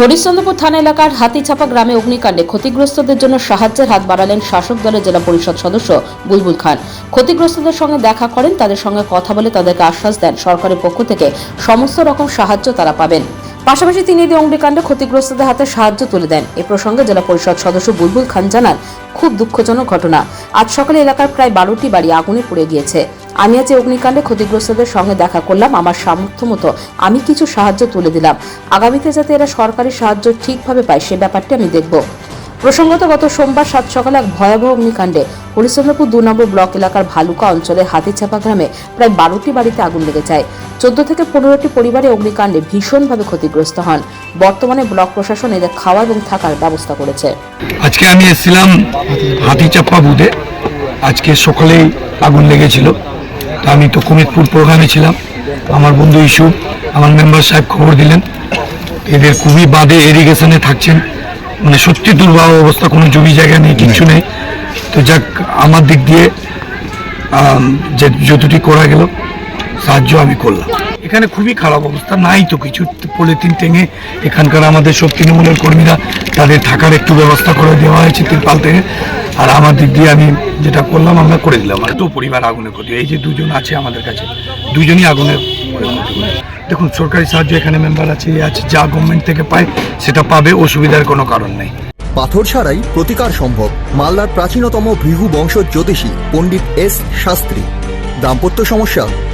হরিশ্চন্দ্রপুর থানা এলাকার হাতিছাপা গ্রামে অগ্নিকাণ্ডে ক্ষতিগ্রস্তদের জন্য সাহায্যের হাত বাড়ালেন শাসক দলের জেলা পরিষদ সদস্য বুলবুল খান। ক্ষতিগ্রস্তদের সঙ্গে দেখা করেন, তাদের সঙ্গে কথা বলে তাদেরকে আশ্বাস দেন। সরকারের পক্ষ থেকে সমস্ত রকম সাহায্য তারা পাবেন। পাশাপাশি তিনি এই অগ্নিকাণ্ডে ক্ষতিগ্রস্তদের হাতে সাহায্য তুলে দেন। এ প্রসঙ্গে জেলা পরিষদ সদস্য বুলবুল খান জানান, খুব দুঃখজনক ঘটনা। আজ সকালে এলাকার প্রায় বারোটি বাড়ি আগুনে পুড়ে গিয়েছে। আমি আজ অগ্নিকাণ্ডে ক্ষতিগ্রস্তদের সঙ্গে দেখা করলাম, আমার সামর্থ্য মতো আমি কিছু সাহায্য তুলে দিলাম। আগামীতে যাতে এরা সরকারি সাহায্য ঠিকভাবে পায়, সে ব্যাপারটি আমি দেখব। প্রসঙ্গত, গত সোমবার সাত সকালে এক ভয়াবহ অগ্নিকাণ্ডে হরিশ্চন্দ্রপুর দু নম্বর ব্লক এলাকার ভালুকা অঞ্চলের হাতিচাপা গ্রামে প্রায় বারোটি বাড়িতে আগুন লেগে যায়। চোদ্দ থেকে পনেরোটি পরিবারে অগ্নিকাণ্ডে ভীষণভাবে ক্ষতিগ্রস্ত হন। বর্তমানে ব্লক প্রশাসন এদের খাওয়া এবং থাকার ব্যবস্থা করেছে। আজকে আমি এসেছিলাম হাতিচাপ্পা বুথে। আজকে সকালেই আগুন লেগেছিল। তো আমি তো কুমিতপুর প্রোগ্রামে ছিলাম। আমার বন্ধু ইস্যু আমার মেম্বার সাহেব খবর দিলেন। এদের খুবই বাদে এরিগেশনে থাকছেন। মানে সত্যি দুর্বাহ অবস্থা কোনো জমি জায়গা নেই কিছু নেই। তো যাক আমার দিক দিয়ে যে যতটি করা গেল সাহায্য আমি করলাম। এখানে খুবই খারাপ অবস্থা, নাই তো কিছু। পলিথিন টেঙে এখানকার আমাদের সব তৃণমূলের কর্মীরা তাদের থাকার একটু ব্যবস্থা করে দেওয়া হয়েছে তিরপাল থেকে আর আমার দিক দিয়ে আমি যেটা করলাম, আমরা করে দিলাম। আর তো পরিবার আগুনের ক্ষতি। এই যে দুজন আছে আমাদের কাছে, দুজনই আগুনের দেখুন, সরকারি সাহায্য এখানে মেম্বার আছে আছে, যা গভর্নমেন্ট থেকে পায়, সেটা পাবে, অসুবিধার কোনো কারণ নেই। পাথর ছাড়াই প্রতিকার সম্ভব। মালদার প্রাচীনতম ভৃহু বংশ জ্যোতিষী পণ্ডিত এস শাস্ত্রী। দাম্পত্য সমস্যা